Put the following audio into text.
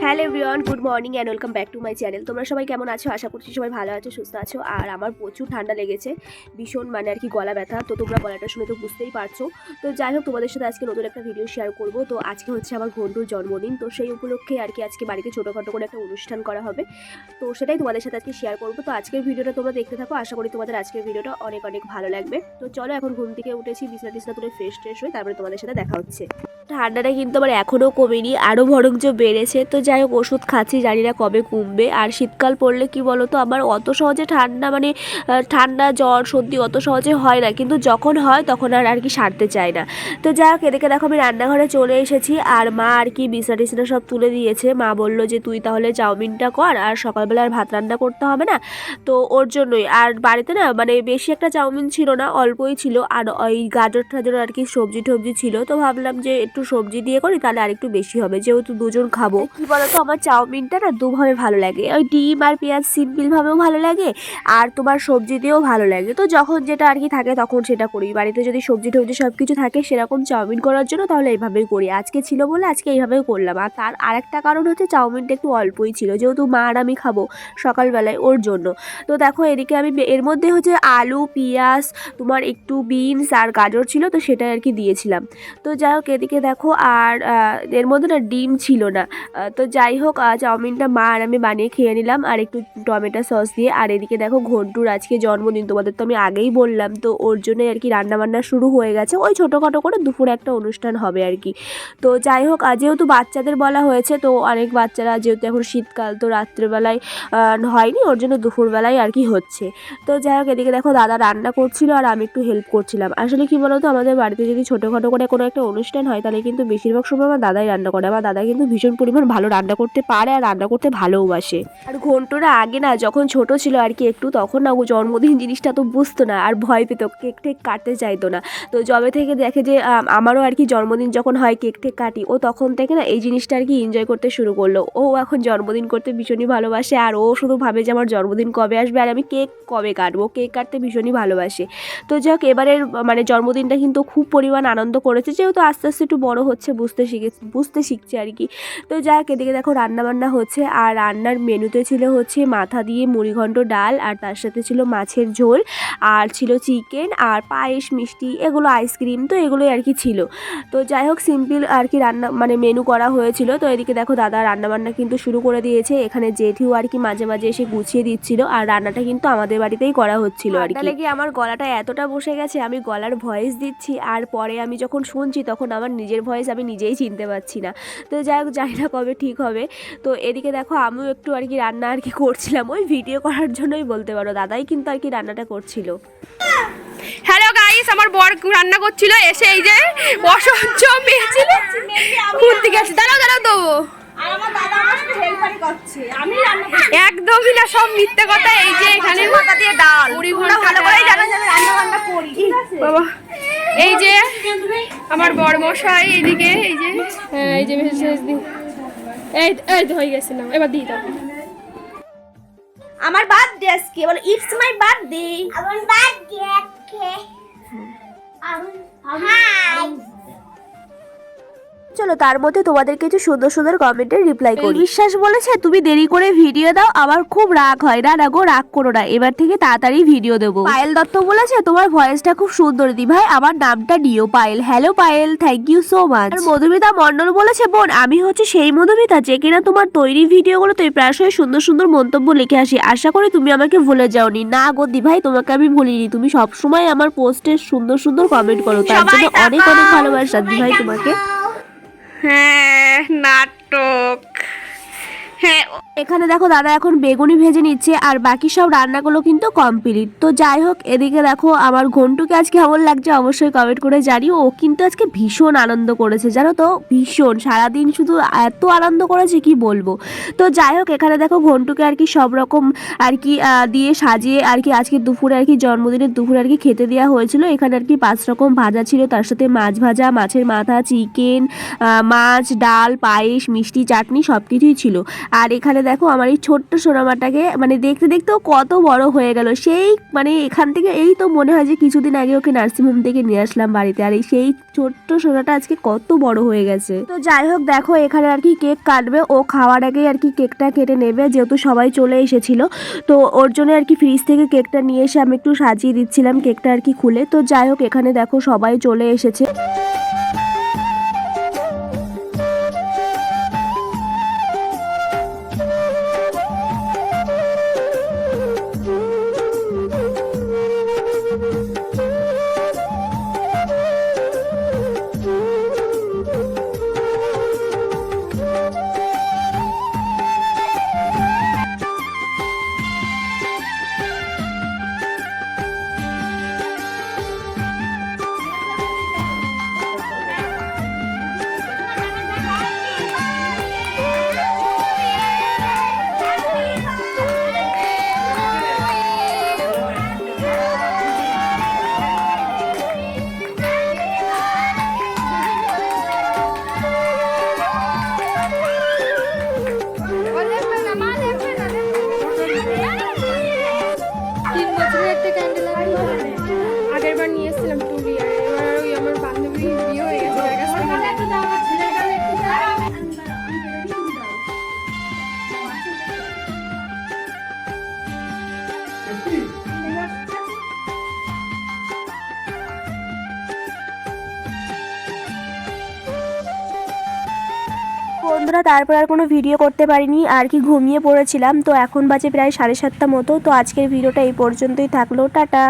Morning and welcome back to my channel তোমরা সবাই কেমন আছো? আশা করছি সবাই ভালো আছো, সুস্থ আছো। আর আমার প্রচুর ঠান্ডা লেগেছে। ভীষণ মানে আর কি গলা ব্যথা। তো তোমরা গলাটা শুনে তো বুঝতেই পারছ। তো যাই হোক, তোমাদের সাথে আজকে নতুন একটা ভিডিও শেয়ার করব। তো আজকে হচ্ছে আমার ঘন্টুর জন্মদিন। তো সেই উপলক্ষে আর কি আজকে বাড়িতে ছোটোখাটো করে একটা অনুষ্ঠান করা হবে। তো সেটাই তোমাদের সাথে আজকে শেয়ার করব। তো আজকের ভিডিওটা তোমরা দেখতে থাকো। আশা করি তোমাদের আজকের ভিডিওটা অনেক অনেক ভালো লাগবে। তো চলো এখন ঘুম থেকে উঠেছি, বিছনা টিছনা তুলে ফ্রেশ ট্রেশ হয়ে তারপরে তোমাদের সাথে দেখা হচ্ছে। ঠান্ডাটা কিন্তু আমার এখনও কমেনি আরও বরঞ্চ বেড়েছে। তো যাই হোক, ওষুধ খাচ্ছি, জানি না কবে কমবে। আর শীতকাল পড়লে কি বলো তো আমার অত সহজে ঠান্ডা মানে ঠান্ডা জ্বর, সর্দি অত সহজে হয় না। কিন্তু যখন হয়, তখন আর আর কি সারতে চায় না। তো যাই হোক এদিকে দেখো আমি রান্নাঘরে চলে এসেছি। আর মা আর কি বিছনা টিছনা সব তুলে দিয়েছে। মা বলল যে, তুই তাহলে চাউমিনটা কর, আর সকালবেলা আর ভাত রান্না করতে হবে না? তো ওর জন্যই। আর বাড়িতে না মানে বেশি একটা চাউমিন ছিল না, অল্পই ছিল। আর ওই গাজর টাজর আর কি সবজি টবজি ছিল। তো ভাবলাম যে, একটু সবজি দিয়ে করি, তাহলে আর একটু বেশি হবে। যেহেতু দুজন খাব। কি বলতো, আমার চাউমিনটা না দুভাবে ভালো লাগে। ওই ডিম আর পেঁয়াজ সিম্পল ভাবেও ভালো লাগে আর তোমার সবজি দিয়েও ভালো লাগে। তো যখন যেটা আর কি থাকে তখন সেটা করি। বাড়িতে যদি সবজি টবজি সব কিছু থাকে সেরকম চাউমিন করার জন্য তাহলে এইভাবেই করি। আজকে ছিল বলে আজকে এইভাবেই করলাম। আর তার আরেকটা কারণ হচ্ছে চাউমিনটা একটু অল্পই ছিল, যেহেতু মা আর আমি খাব সকালবেলায় ওর জন্য। তো দেখো এদিকে আমি এর মধ্যে হচ্ছে আলু, পেঁয়াজ, তোমার একটু বিনস আর গাজর ছিল তো সেটা আর কি দিয়েছিলাম। তো যাই হোক এদিকে দেখো আর এর মধ্যে না ডিম ছিল না। তো যাই হোক চাউমিনটা মা আর আমি বানিয়ে খেয়ে নিলাম আর একটু টমেটো সস দিয়ে। আর এদিকে দেখো ঘন্টুর আজকে জন্মদিন, তোমাদের তো আমি আগেই বললাম, তো ওর জন্যই আর কি রান্নাবান্না শুরু হয়ে গেছে। ওই ছোটোখাটো করে দুপুরে একটা অনুষ্ঠান হবে আর কি। তো যাই হোক যেহেতু বাচ্চাদের বলা হয়েছে, তো অনেক বাচ্চারা যেহেতু এখন শীতকাল, তো রাত্রেবেলায় হয়নি, ওর জন্য দুপুরবেলায় আর কি হচ্ছে। তো যাই হোক, এদিকে দেখো দাদা রান্না করছিল আর আমি একটু হেল্প করছিলাম। আসলে কি বলতো, আমাদের বাড়িতে যদি ছোটোখাটো করে কোনো একটা অনুষ্ঠান হয়, তাহলে কিন্তু বেশিরভাগ সময় আমার দাদাই রান্না করে। আমার দাদা কিন্তু ভীষণ পরিমাণ ভালো রান্না করতে পারে আর রান্না করতে ভালোবাসে। আর ঘন্টুরা আগে না যখন ছোট ছিল আর কি একটু, তখন না ও জন্মদিন জিনিসটা তো বুঝতো না আর ভয় পেতো, কেক টেক কাটতে চাইতো না। তো জবে থেকে দেখে যে আমারও আর কি জন্মদিন যখন হয় কেক টেক কাটি, ও তখন থেকে না এই জিনিসটা আর কি এনজয় করতে শুরু করল। ও এখন জন্মদিন করতে ভীষণই ভালোবাসে আর ও শুধু ভাবে যে আমার জন্মদিন কবে আসবে আর আমি কেক কবে কাটবো, কেক কাটতে ভীষণই ভালোবাসে। তো যাক, এবারের মানে জন্মদিনটা কিন্তু খুব পরিমাণ আনন্দ করেছে, যেহেতু আস্তে আস্তে একটু বড় হচ্ছে, বুঝতে শিখে, বুঝতে শিখছে আর কি। তো যাক, এদিকে দেখো রান্নাবান্না হচ্ছে, আর রান্নার মেনুতে ছিল হচ্ছে মাথা দিয়ে মুড়িঘণ্ট ডাল, আর তার সাথে ছিল মাছের ঝোল, আর ছিল চিকেন, আর পায়েস, মিষ্টি, এগুলো আইসক্রিম, তো এগুলোই আর কি ছিল। তো যাই হোক, সিম্পল আর কি রান্না মানে মেনু করা হয়েছিল। তো এদিকে দেখো দাদা রান্নাবান্না কিন্তু শুরু করে দিয়েছে। এখানে জেঠিও আর কি মাঝে মাঝে এসে গুছিয়ে দিচ্ছিল, আর রান্নাটা কিন্তু আমাদের বাড়িতেই করা হচ্ছিল আর কি। লেগে আমার গলাটা এতটা বসে গেছে, আমি গলার ভয়েস দিচ্ছি, আর পরে আমি যখন শুনছি তখন আমার নিজের ভয়েস আমি নিজেই চিনতে পারছি না। তো যাই হোক জানি না কবে ঠিক হবে। তো এদিকে দেখো আমিও একটু আর কি রান্না আর কি করছিলাম। ওই ভিডিও করার জন্যই বলতে পারো দাদাই কিন্তু আর কি রান্নাটা করছিল। হ্যালো গাইস আমার বর রান্না করছিল এসে এই যে অসহ্য মেয়ে ছিল ঘুরতে গেছে। দাঁড়াও দাঁড়াও দেবো আমার দাদা আমার সাথে হেল্পারি করছে। আমি রান্না করছি। একদমই না সব মিথ্যে কথা। এই যে এখানে মাথা দিয়ে ডাল। মুড়ি তোমরা ঘন্ট ভালো রান্না বান্না করি বাবা এই যে আমার বর মশাই এইদিকে এই যে হ্যাঁ এই যে মেসেজ দি এই এই তো হয়ে গেছে না এবার দিই দাও আমার বার্থডে আজকে বলো ইটস মাই বার্থডে আমার বার্থডে আজকে। হাই চলো তার মধ্যে তোমাদের কিছু সুন্দর সুন্দর কমেন্টের রিপ্লাই করি। বিশ্বাস বলেছে তুমি দেরি করে ভিডিও দাও আমার খুব রাগ হয়। না রাগো রাগ করো না। এবার থেকে তাড়াতাড়ি ভিডিও দেবো। পায়েল দত্ত বলেছে তোমার ভয়েসটা খুব সুন্দর দি ভাই আমার নামটা নিও Payel. Hello Payel thank you so much আর মধুমিতা মন্ডল বলেছে বোন আমি হচ্ছে সেই মধুমিতা যে কিনা তোমার তৈরি ভিডিওগুলোতে প্রায়শই সুন্দর সুন্দর মন্তব্য লিখে আসি। আশা করি তুমি আমাকে ভুলে যাওনি। না গো দি ভাই তোমাকে আমি ভুলিনি। তুমি সবসময় আমার পোস্টে সুন্দর সুন্দর কমেন্ট করো। তার জন্য অনেক অনেক ভালোবাসা দি ভাই তোমাকে। হ্যাঁ নাটক। হ্যাঁ। এখানে দেখো দাদা এখন বেগুনি ভেজে নিচ্ছে আর বাকি সব রান্নাগুলো কিন্তু কমপ্লিট তো যাই হোক, এদিকে দেখো আমার ঘন্টুকে আজকে কেমন লাগছে অবশ্যই কমেন্ট করে জানিও। ও কিন্তু আজকে ভীষণ আনন্দ করেছে, জানো তো? ভীষণ। সারাদিন শুধু এত আনন্দ করেছে, কি বলব? তো যাই হোক, এখানে দেখো ঘন্টুকে আর কি সব রকম আর কি দিয়ে সাজিয়ে আর কি আজকে দুপুরে আর কি জন্মদিনের দুপুরে আর কি খেতে দেওয়া হয়েছিল। এখানে আর কি পাঁচ রকম ভাজা ছিল, তার সাথে মাছ ভাজা, মাছের মাথা, চিকেন মাছ, ডাল, পায়েস, মিষ্টি, চাটনি সব কিছুই ছিল। আর এখানে দেখো আমার এই ছোট্ট সোনামাটাকে মানে দেখতে দেখতেও কত বড় হয়ে গেল। সেই মানে এখান থেকে এই তো মনে হয় যে কিছুদিন আগে ওকে নার্সিংহোম থেকে নিয়ে আসলাম বাড়িতে। আর এই সেই ছোট্ট সোনাটা আজকে কত বড় হয়ে গেছে। তো যাই হোক, দেখো এখানে আর কি কেক কাটবে। ও খাওয়ার আগেই আর কি কেকটা কেটে নেবে, যেহেতু সবাই চলে এসেছিল। তো ওর জন্য আর কি ফ্রিজ থেকে কেকটা নিয়ে এসে আমি একটু সাজিয়ে দিচ্ছিলাম কেকটা আর কি খুলে। তো যাই হোক, এখানে দেখো সবাই চলে এসেছে। বন্ধুরা, তারপর আর কোনো ভিডিও করতে পারিনি, আর কি ঘুমিয়ে পড়েছিলাম। তো এখন বাজে প্রায় সাড়ে সাতটা মতো। তো আজকের ভিডিওটা এই পর্যন্তই থাকল। টাটা।